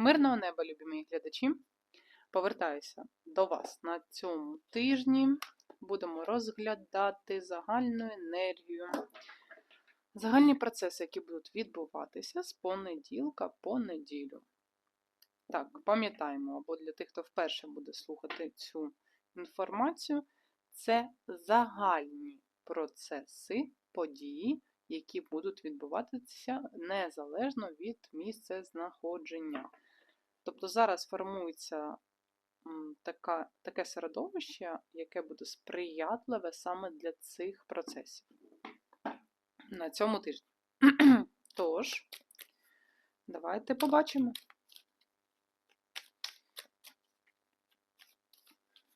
Мирного неба, любі мої глядачі. Повертаюся до вас на цьому тижні. Будемо розглядати загальну енергію, загальні процеси, які будуть відбуватися з понеділка по неділю. Так, пам'ятаємо, або для тих, хто вперше буде слухати цю інформацію, це загальні процеси, події, які будуть відбуватися незалежно від місця знаходження. Тобто зараз формується така, таке середовище, яке буде сприятливе саме для цих процесів на цьому тижні. Тож, давайте побачимо.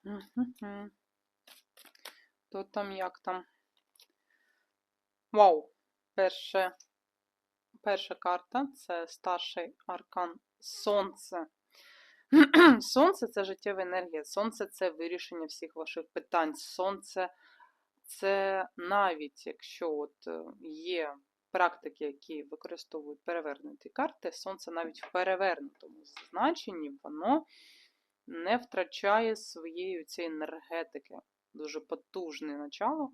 Мгм. То там як там? Вау! Перше, перша карта це старший аркан Сонце. Сонце це життєва енергія. Сонце це вирішення всіх ваших питань. Сонце це навіть якщо от е, є практики, які використовують перевернуті карти, сонце навіть в перевернутому значенні воно не втрачає своєї цієї енергетики. Дуже потужне начало.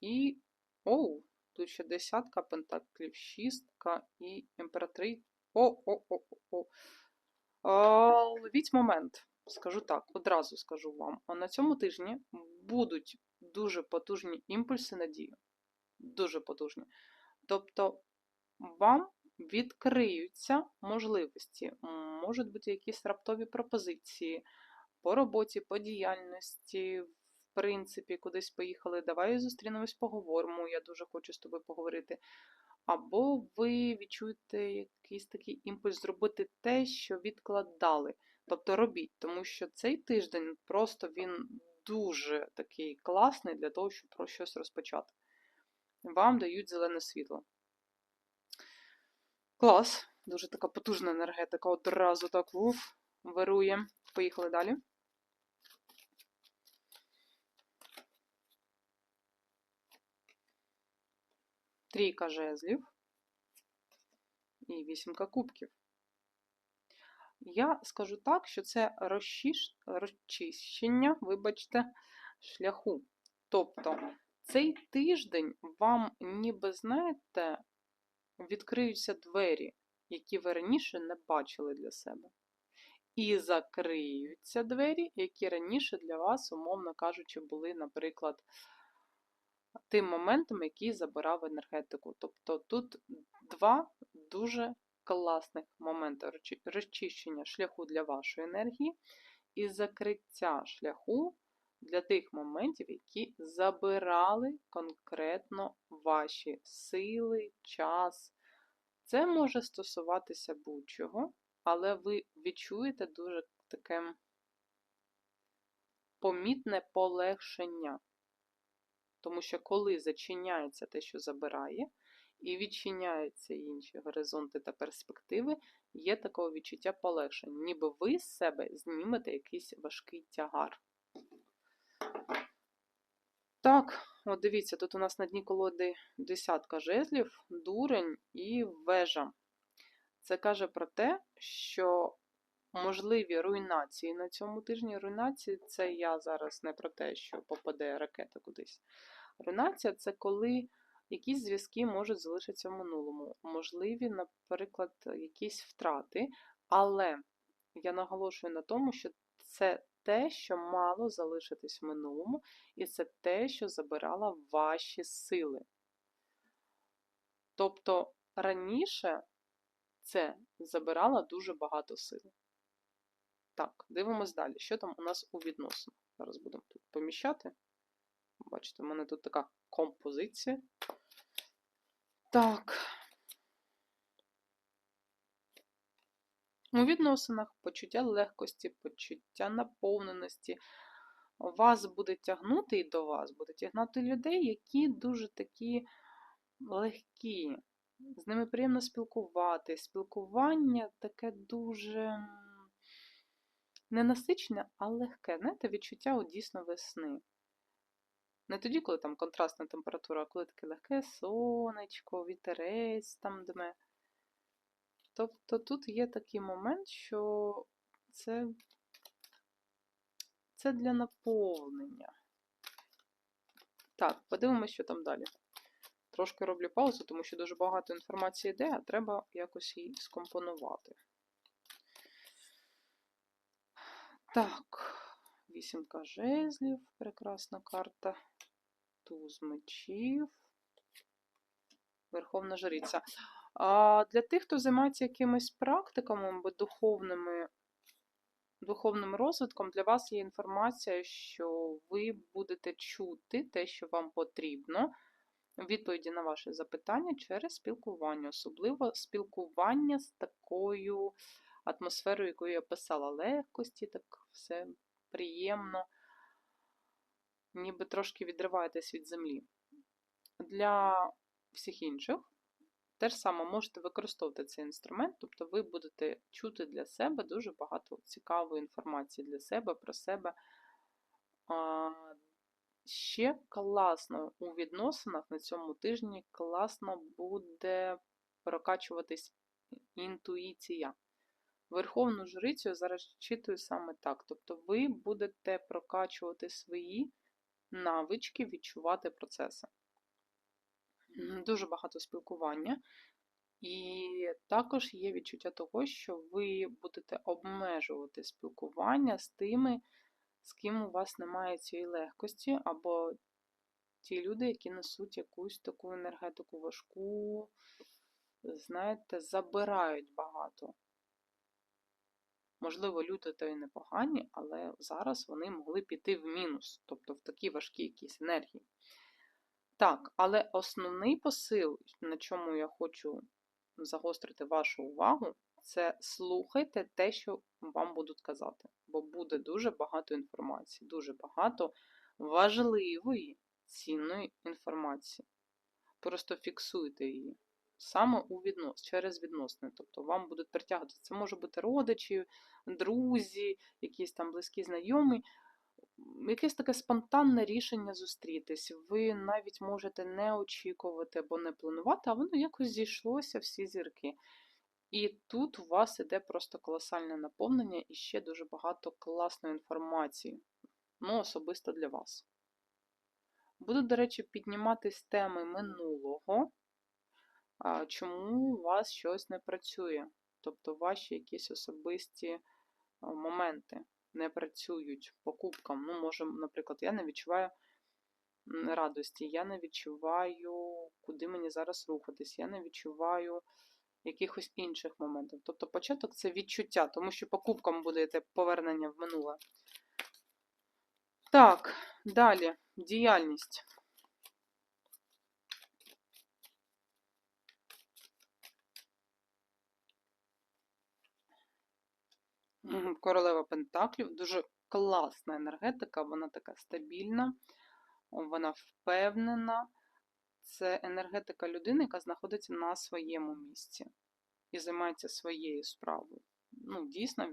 І. Оу, тут ще десятка пентаклів, шістка і імператриця. О-о-о-о. Ловіть момент, скажу так, одразу скажу вам. А на цьому тижні будуть дуже потужні імпульси надії. Дуже потужні. Тобто вам відкриються можливості, можуть бути якісь раптові пропозиції по роботі, по діяльності, в принципі, кудись поїхали, давай зустрінемось, поговоримо, я дуже хочу з тобою поговорити. Або ви відчуєте якийсь такий імпульс зробити те, що відкладали. Тобто робіть, тому що цей тиждень просто він дуже такий класний для того, щоб про щось розпочати. Вам дають зелене світло. Клас. Дуже така потужна енергетика. Одразу так уф, вирує. Поїхали далі. Трійка жезлів і вісімка кубків. Я скажу так, що це розчищення, вибачте, шляху. Тобто, цей тиждень вам, ніби, знаєте, відкриються двері, які ви раніше не бачили для себе. І закриються двері, які раніше для вас, умовно кажучи, були, наприклад, тим моментом, який забирав енергетику. Тобто тут два дуже класних моменти розчищення шляху для вашої енергії і закриття шляху для тих моментів, які забирали конкретно ваші сили, час. Це може стосуватися будь-чого, але ви відчуєте дуже таке помітне полегшення. Тому що коли зачиняється те, що забирає, і відчиняються інші горизонти та перспективи, є такого відчуття полегшення, ніби ви з себе знімете якийсь важкий тягар. Так, от дивіться, тут у нас на дні колоди десятка жезлів, дурень і вежа. Це каже про те, що можливі руйнації на цьому тижні. Руйнації це я зараз не про те, що попаде ракета кудись. Руйнація це коли якісь зв'язки можуть залишитися в минулому. Можливі, наприклад, якісь втрати, але я наголошую на тому, що це те, що мало залишитись в минулому, і це те, що забирало ваші сили. Тобто раніше це забирало дуже багато сил. Так, дивимось далі. Що там у нас у відносинах? Зараз будемо тут поміщати. Бачите, в мене тут така композиція. Так. У відносинах почуття легкості, почуття наповненості. Вас буде тягнути і до вас буде тягнути людей, які дуже такі легкі. З ними приємно спілкувати. Спілкування таке дуже ненасичне, а легке. Знаєте, відчуття от дійсно весни. Не тоді, коли там контрастна температура, а коли таке легке сонечко, вітерець там дме. Тобто тут є такий момент, що це, це для наповнення. Так, подивимося, що там далі. Трошки роблю паузу, тому що дуже багато інформації йде, а треба якось її скомпонувати. Так, вісімка жезлів, прекрасна карта. Туз мечів. Верховна жриця. А для тих, хто займається якимись практиками або духовними, духовним розвитком, для вас є інформація, що ви будете чути те, що вам потрібно, відповіді на ваші запитання через спілкування, особливо спілкування з такою атмосферою, яку я писала, легкості, так все приємно, ніби трошки відриваєтесь від землі. Для всіх інших теж саме можете використовувати цей інструмент, тобто ви будете чути для себе дуже багато цікавої інформації для себе, про себе. Ще класно у відносинах на цьому тижні класно буде прокачуватись інтуїція. Верховну жрицю зараз читаю саме так. Тобто ви будете прокачувати свої навички, відчувати процеси. Дуже багато спілкування. І також є відчуття того, що ви будете обмежувати спілкування з тими, з ким у вас немає цієї легкості, або ті люди, які несуть якусь таку енергетику важку, знаєте, забирають багато. Можливо, люди то й непогані, але зараз вони могли піти в мінус, тобто в такі важкі якісь енергії. Так, але основний посил, на чому я хочу загострити вашу увагу, це слухайте те, що вам будуть казати, бо буде дуже багато інформації, дуже багато важливої, цінної інформації. Просто фіксуйте її саме у віднос, через відносини. Тобто вам будуть притягувати. Це може бути родичі, друзі, якісь там близькі знайомі. Якесь таке спонтанне рішення зустрітись. Ви навіть можете не очікувати або не планувати, а воно якось зійшлося всі зірки. І тут у вас іде просто колосальне наповнення і ще дуже багато класної інформації. Ну, особисто для вас. Буду, до речі, підніматись теми минулого, чому у вас щось не працює. Тобто ваші якісь особисті моменти не працюють покупкам. Ну, може, наприклад, я не відчуваю радості, я не відчуваю, куди мені зараз рухатись, я не відчуваю якихось інших моментів. Тобто початок це відчуття, тому що покупкам буде йти повернення в минуле. Так, далі діяльність. Королева Пентаклів, дуже класна енергетика, вона така стабільна, вона впевнена. Це енергетика людини, яка знаходиться на своєму місці і займається своєю справою. Ну, дійсно,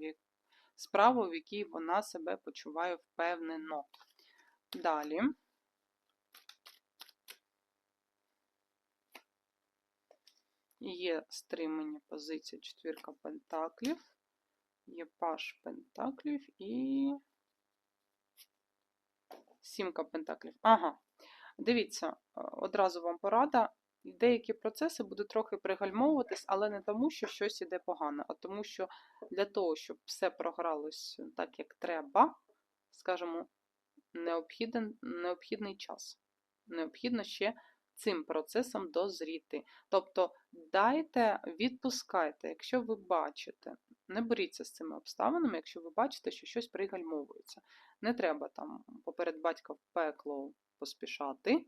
справою, в якій вона себе почуває впевнено. Далі. Є стримання позиція четвірка пентаклів є паш пентаклів і сімка пентаклів. Ага, дивіться, е, одразу вам порада. Деякі процеси будуть трохи пригальмовуватись, але не тому, що щось іде погано, а тому, що для того, щоб все програлось так, як треба, скажімо, необхіден, необхідний час. Необхідно ще цим процесом дозріти. Тобто дайте, відпускайте, якщо ви бачите, не боріться з цими обставинами, якщо ви бачите, що щось пригальмовується. Не треба там поперед батька в пекло поспішати,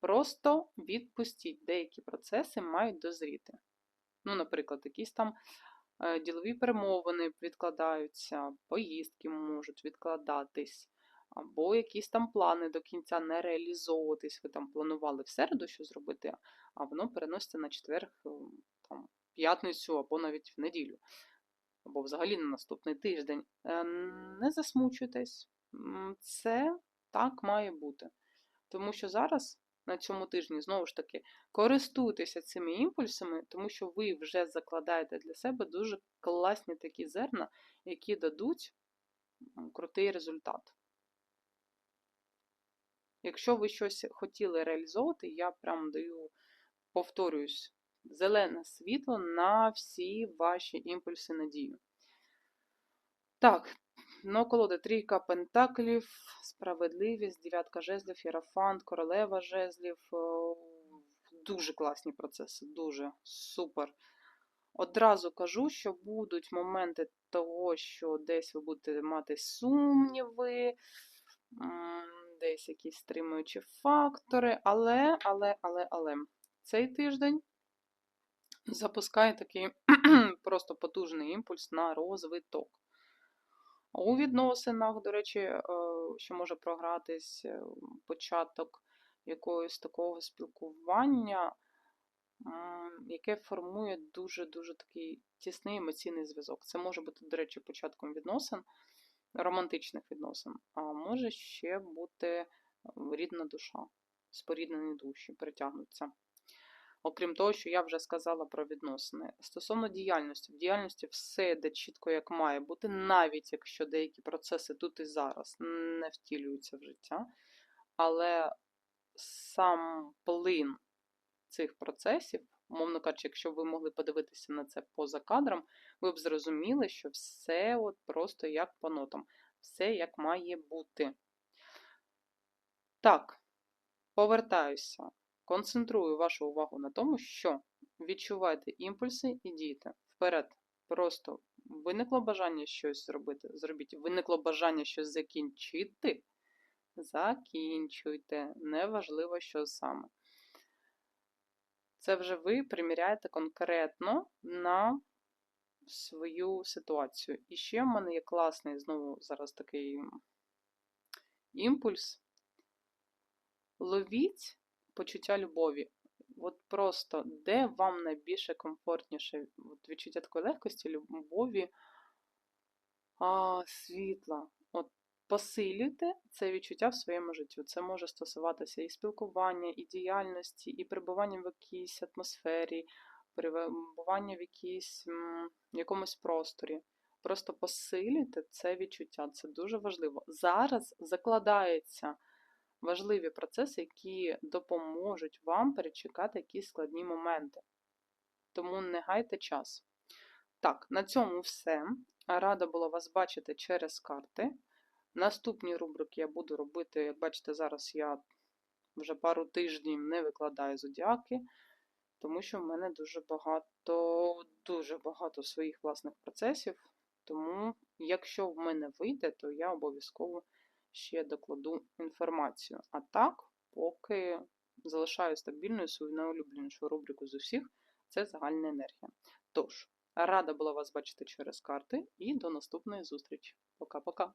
просто відпустіть, деякі процеси мають дозріти. Ну, Наприклад, якісь там е, ділові перемовини відкладаються, поїздки можуть відкладатись або якісь там плани до кінця не реалізовуватись. Ви там планували в середу що зробити, а воно переноситься на четвер, е, там, п'ятницю або навіть в неділю, або взагалі на наступний тиждень. Е, не засмучуйтесь, це так має бути. Тому що зараз на цьому тижні, знову ж таки, користуйтеся цими імпульсами, тому що ви вже закладаєте для себе дуже класні такі зерна, які дадуть крутий результат. Якщо ви щось хотіли реалізовувати, я прям даю, повторююсь, зелене світло на всі ваші імпульси надію. Так, ну, колода трійка пентаклів, справедливість, дев'ятка жезлів, єрафант, королева жезлів. Дуже класні процеси, дуже супер. Одразу кажу, що будуть моменти того, що десь ви будете мати сумніви, десь якісь стримуючі фактори, але, але, але, але цей тиждень запускає такий просто потужний імпульс на розвиток. У відносинах, до речі, е, що може програтись е, початок якогось такого спілкування, яке формує дуже-дуже такий тісний емоційний зв'язок. Це може бути, до речі, початком відносин, романтичних відносин, а може ще бути е, рідна душа, споріднені душі притягнуться. Окрім того, що я вже сказала про відносини. Стосовно діяльності, в діяльності все йде чітко, як має бути, навіть якщо деякі процеси тут і зараз не втілюються в життя. Але сам плин цих процесів, умовно кажучи, якщо ви могли подивитися на це поза кадром, ви б зрозуміли, що все от просто як по нотам, все як має бути. Так, повертаюся. Концентрую вашу увагу на тому, що відчувайте імпульси і дійте вперед. Просто виникло бажання щось зробити, зробіть. Виникло бажання щось закінчити. Закінчуйте. Неважливо, що саме. Це вже ви приміряєте конкретно на свою ситуацію. І ще в мене є класний знову зараз такий імпульс. Ловіть почуття любові. От просто де вам найбільше комфортніше От відчуття такої легкості, любові, а, світла. От посилюйте це відчуття в своєму житті. Це може стосуватися і спілкування, і діяльності, і перебування в якійсь атмосфері, перебування в якійсь, якомусь просторі. Просто посилюйте це відчуття. Це дуже важливо. Зараз закладається важливі процеси, які допоможуть вам перечекати якісь складні моменти. Тому не гайте час. Так, на цьому все. Рада була вас бачити через карти. Наступні рубрики я буду робити, як бачите, зараз я вже пару тижнів не викладаю зодіаки, тому що в мене дуже багато, дуже багато своїх власних процесів. Тому, якщо в мене вийде, то я обов'язково ще докладу інформацію. А так, поки залишаю стабільною свою найулюбленішу рубрику з усіх це загальна енергія. Тож, рада була вас бачити через карти і до наступної зустрічі. Пока-пока!